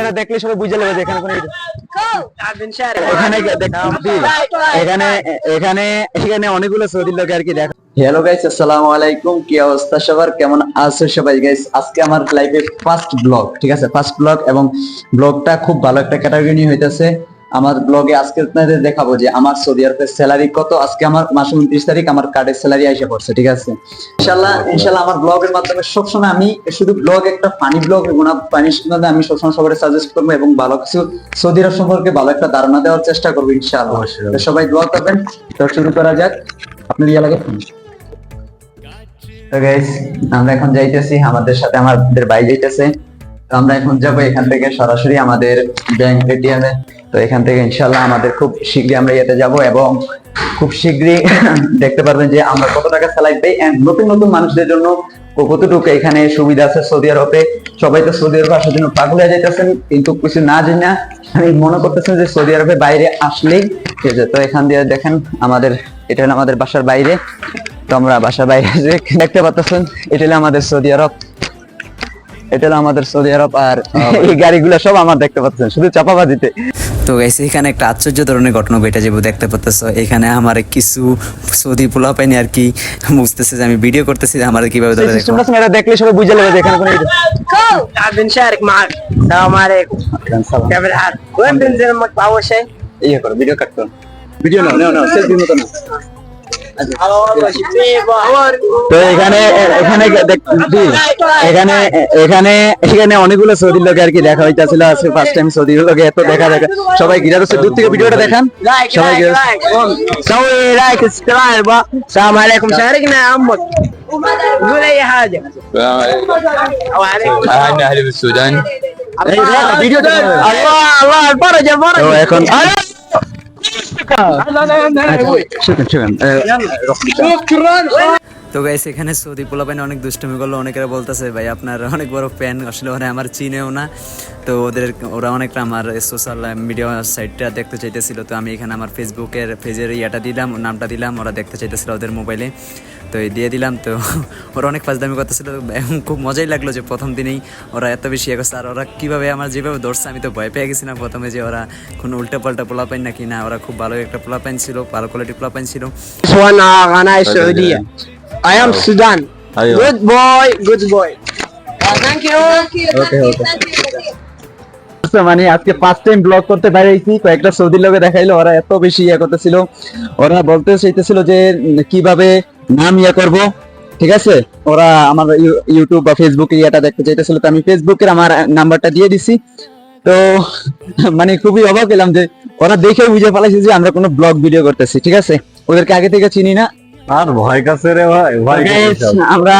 এটা দেখলে সবাই বুঝে নেবে এখানে কোনো এখানে এখানে এখানে এখানে অনেকগুলো সৌদি লোক আর কি দেখ। হ্যালো গাইস আসসালামু আলাইকুম। কি অবস্থা সবার? কেমন আছো সবাই গাইস আজকে আমার লাইফে ফার্স্ট ব্লগ ঠিক আছে? ফার্স্ট ব্লগ এবং ব্লগটা খুব ভালো একটা ক্যাটাগরি নিয়ে হইতেছে। আমার ব্লগে আজকে আপনাদের দেখাবো যে আমার সৌদি আরবের স্যালারি কত আজকে আমার মাসে উনত্রিশ তারিখ আমার কার্ডের স্যালারি আইসা পড়ছে ঠিক আছে? ইনশাল্লাহ ইনশাল্লাহ আমার ব্লগের মাধ্যমে সবসময় আমি শুধু ব্লগ একটা ফানি ব্লগ এবং ফানি আমি সবসময় সবাই সাজেস্ট করব এবং ভালো কিছু সৌদি আরব সম্পর্কে ভালো একটা ধারণা দেওয়ার চেষ্টা করব ইনশাআল্লাহ তো সবাই দোয়া করবেন তো শুরু করা যাক। আপনার ইয়া লাগে? তো গাইস আমরা এখন যাইতেছি আমাদের সাথে আমাদের ভাই যাইতেছে। তো আমরা এখন যাব এখান থেকে সরাসরি আমাদের ব্যাংক এটিএম এ। তো এখান থেকে ইনশাআল্লাহ আমাদের খুব শীঘ্রই আমরা ইয়েতে যাব এবং খুব শীঘ্রই দেখতে পারবেন যে আমরা কত টাকা স্যালারি পাই এন্ড নতুন নতুন মানুষদের জন্য কতটুকু এখানে সুবিধা আছে সৌদি আরবে। সবাই তো সৌদি আরবে আসার জন্য পাগল হয়ে যাইতেছেন কিন্তু কিছু না জানি না। আমি মনে করতেছেন যে সৌদি আরবে বাইরে আসলেই ঠিক আছে। তো এখান দিয়ে দেখেন আমাদের এটা হলো আমাদের বাসার বাইরে। তো আমরা বাসার বাইরে যে দেখতে পাচ্ছেন এটা হলো আমাদের সৌদি আরব। এটা হলো আমাদের সৌদি আরব আর এই গাড়িগুলো সব আমার দেখতে পাচ্ছেন শুধু চাপাবাজিতে। তো গাইছে এখানে একটা আশ্চর্য ধরনের ঘটনা বেটা যাব দেখতে পারতেছ। এখানে আমার কিছু সৌদি পোলা পাইনি আর কি বুঝতেছে যে আমি ভিডিও করতেছি আমার কীভাবে ধরে দেখলে বুঝে যে এখানে ভিডিও ভিডিও সেলফি না তো এখানে এখানে দেখ- জি, এখানে এখানে এখানে অনেকগুলো সৌদি লোক আর কি দেখা হইতাছিল আজকে ফার্স্ট টাইম সৌদি লোকে এত দেখা দেখা সবাই ঘিরে রয়েছে দূর থেকে ভিডিওটা দেখান لايك সবাই لايك ঘিরে لايك سوي لايك سبسكرايب السلام عليكم شاركنا يا عمك قول اي حاجه وعليكم اهلنا اهلي بالسودان ভিডিও الله الله الفرج الفرج তো গাইস এখানে সৌদি পোলা প্যান অনেক দুষ্টমি করল, অনেকেরা বলতেছে, ভাই, আপনার অনেক বড় প্যান আসলে ওরা আমার চিনেও না। তো ওদের, ওরা অনেকটা আমার সোশ্যাল মিডিয়া সাইটটা দেখতে চাইতেছিল। তো আমি এখানে আমার ফেসবুকের ফেজের ইয়াটা দিলাম নামটা দিলাম, ওরা দেখতে চাইতেছিল ওদের মোবাইলে তো দিয়ে দিলাম তো ওরা অনেক ফাজদামি করতেছিল খুব মজাই লাগল যে প্রথম দিনেই ওরা এত বেশি এগোচ্ছে আর ওরা কীভাবে আমার যেভাবে ধরছে আমি তো ভয় পেয়ে গেছিলাম প্রথমে যে ওরা কোনো উল্টা পাল্টা পোলাপাইন নাকি না ওরা খুব ভালো একটা পোলাপাইন ছিল ভালো কোয়ালিটির পোলাপাইন ছিল। I am Sudan good boy good boy thank you মানে আজকে ফার্স্ট টাইম ব্লগ করতে বাইরেছি কয়েকটা সৌদির লোকে দেখাইলো ওরা এত বেশি ইয়ে করতেছিল ওরা বলতে চাইতেছিল যে কীভাবে নাম ইয়ে করব ঠিক আছে? ওরা আমার ইউটিউব বা ফেসবুকে ইয়েটা দেখতে চাইতেছিল তো আমি ফেসবুকের আমার নাম্বারটা দিয়ে দিছি। তো মানে খুবই অবাক হলাম যে ওরা দেখে বুঝে ফেলাইছে যে আমরা কোনো ব্লগ ভিডিও করতেছি ঠিক আছে? ওদেরকে আগে থেকে চিনি না। আর ভয় কাছে রে ভাই ভয় Guys, আমরা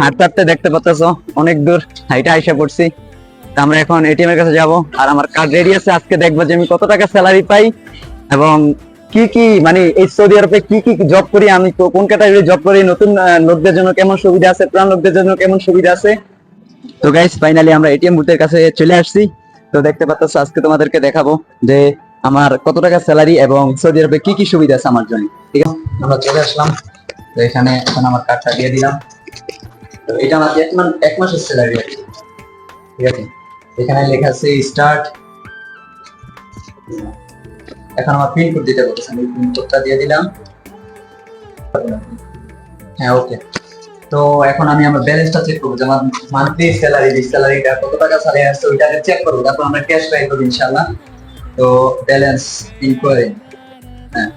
হাঁটতে হাঁটতে দেখতে পাচ্ছ অনেক দূর হাইটা আইসা পড়ছি। তো আমরা এখন এটিএম এর কাছে যাব আর আমার কার্ড রেডি আছে আজকে দেখব যে আমি কত টাকা স্যালারি পাই এবং কি কি মানে এই সৌদি আরবে কি কি জব করি আমি কো- কোন ক্যাটাগরি জব করি, নতুন লোকদের জন্য কেমন সুবিধা আছে, পুরান লোকদের জন্য কেমন সুবিধা আছে? তো গাইস ফাইনালি আমরা এটিএম বুথের কাছে চলে আসছি। তো দেখতে পাচ্ছ, আজকে তোমাদেরকে দেখাবো যে আমার কত টাকা স্যালারি এবং সৌদি আরবে কি কি সুবিধা আছে আমার জন্য। ঠিক আছে, আমরা চলে আসলাম। তো এখানে এখন আমার কার্ডটা দিয়ে দিলাম। তো এটা আমার এক মাস এক মাসের স্যালারি আছে ঠিক আছে? এখানে লেখা আছে স্টার্ট এখন আমার পিন কোড দিতে বলতেছে আমি পিন কোডটা দিয়ে দিলাম। হ্যাঁ ওকে তো এখন আমি আমার ব্যালেন্সটা চেক করব, যে আমার মান্থলি স্যালারি যে স্যালারিটা কত টাকা স্যালারি আসছে ওইটাকে চেক করব, তারপর আমরা ক্যাশ বাই করব ইনশাআল্লাহ। তো ব্যালেন্স ইনকোয়ারি হ্যাঁ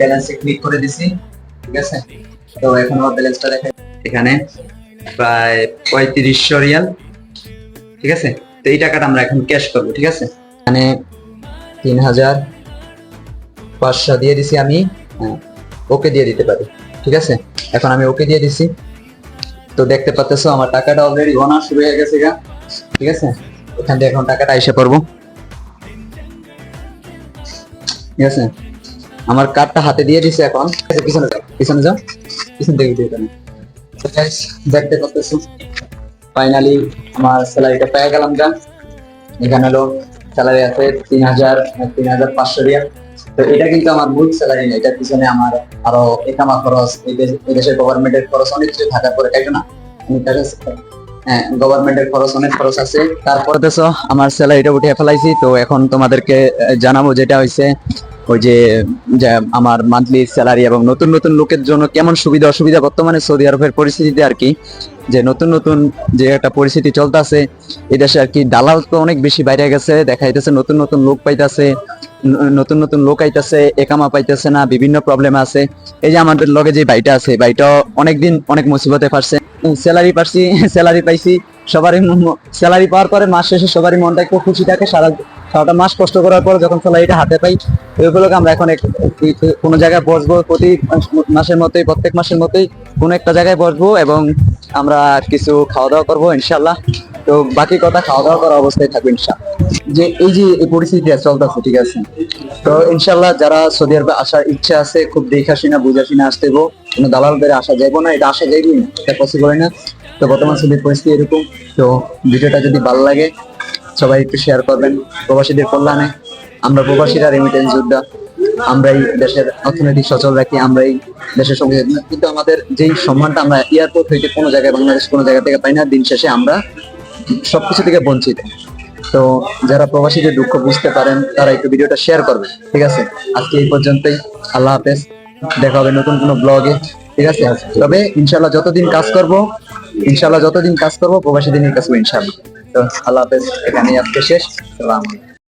ব্যালেন্সে ক্লিক করে দিছি, ঠিক আছে? তো এখন আমার ব্যালেন্সটা দেখে এখানে প্রায় পঁয়ত্রিশশো রিয়াল, ঠিক আছে? তো এই টাকাটা আমরা এখন ক্যাশ করব, ঠিক আছে? মানে তিন হাজার পাঁচশো দিয়ে দিছি আমি ওকে দিয়ে দিতে পারি ঠিক আছে? এখন আমি ওকে দিয়ে দিছি। তো দেখতে পাচ্তেছো আমার টাকাটা অলরেডি গণা শুরু হয়ে গেছে গা ঠিক আছে? এখান থেকে এখন টাকাটা এসে পড়ব। ঠিক আছে? আমার কার্ডটা হাতে দিয়ে দিছে এখন। পিছনে যাও পিছনে যাও পিছন থেকে দিয়ে guys, দেখতে পাচ্তেছো ফাইনালি আমার স্যালারিটা পেয়ে গেলাম গা। এখানে হলো স্যালারি আছে তিন হাজার তিন হাজার পাঁচশো রিয়াল। তো এটা কিন্তু আমার মূল স্যালারি না, এটার পিছনে আমার আরও একামা খরচ, এই দেশ- এই দেশের গভর্নমেন্টের খরচ অনেক কিছু থাকার পরে, তাই না? আমি তার গভর্নমেন্টের খরচ অনেক খরচ আছে। তারপর তো আমার স্যালারিটা উঠে ফেলাইছি, তো এখন তোমাদেরকে জানাব যেটা হয়েছে ওই যে আমার মান্থলি স্যালারি এবং নতুন নতুন লোকের জন্য কেমন সুবিধা, অসুবিধা বর্তমানে সৌদি আরবের পরিস্থিতিতে আর কি, যে নতুন নতুন যে একটা পরিস্থিতি চলতেছে, এই দেশে আর কি দালাল তো অনেক বেশি বাইরে গেছে দেখা যাইতেছে নতুন নতুন লোক পাইতেছে নতুন নতুন লোক আইতাছে, একামা পাইতেছে না, বিভিন্ন প্রবলেম আছে। এই যে আমাদের লগে যে ভাইটা আছে ভাইটা অনেকদিন অনেক মুসিবতে পারছে। স্যালারি পারছি স্যালারি পাইছি, সবারই স্যালারি পাওয়ার পরে মাস শেষে সবারই মনটা একটু খুশি থাকে, সারা সারাটা মাস কষ্ট করার পর যখন স্যালারিটা হাতে পাই ওইগুলোকে আমরা এখন কোনো জায়গায় বসবো প্রতি মাসের মতোই, প্রত্যেক মাসের মতোই কোনো একটা জায়গায় বসবো এবং আমরা কিছু খাওয়া দাওয়া করব ইনশাল্লাহ তো বাকি কথা খাওয়া দাওয়া করা অবস্থায় থাকবে ইনশাল্লাহ যে এই যে এই পরিস্থিতিটা চলতেছে, ঠিক আছে? তো ইনশাল্লাহ যারা সৌদি আরবে আসার ইচ্ছা আছে, খুব দেখা শুনা বুঝা শুনা আসতে হব কোনো দালালদের আসা যাইবো না, এটা আসা যাইবই না, এটা পসিবল না। তো বর্তমান সৌদির পরিস্থিতি এরকম। তো ভিডিওটা যদি ভালো লাগে সবাই একটু শেয়ার করবেন প্রবাসীদের কল্যাণে। আমরা প্রবাসীরা রেমিটেন্স যোদ্ধা। আমরাই দেশের অর্থনৈতিক সচল রাখি আমরাই দেশের সঙ্গে কিন্তু আমাদের যেই সম্মানটা আমরা এয়ারপোর্ট থেকে কোনো জায়গায়, বাংলাদেশ কোনো জায়গা থেকে পাই না, দিন শেষে আমরা সবকিছু থেকে বঞ্চিত। তো যারা প্রবাসীদের দুঃখ বুঝতে পারেন, তারা একটু ভিডিওটা শেয়ার করবেন। ঠিক আছে? আজকে এই পর্যন্তই। আল্লাহ হাফেজ। দেখা হবে নতুন কোনো ব্লগে ঠিক আছে? তবে ইনশাল্লাহ যতদিন কাজ করব ইনশাল্লাহ যতদিন কাজ করব প্রবাসীদের নিয়ে কাজ করব ইনশাল্লাহ তো আল্লাহ হাফেজ এখানেই আজকে শেষ। সালাম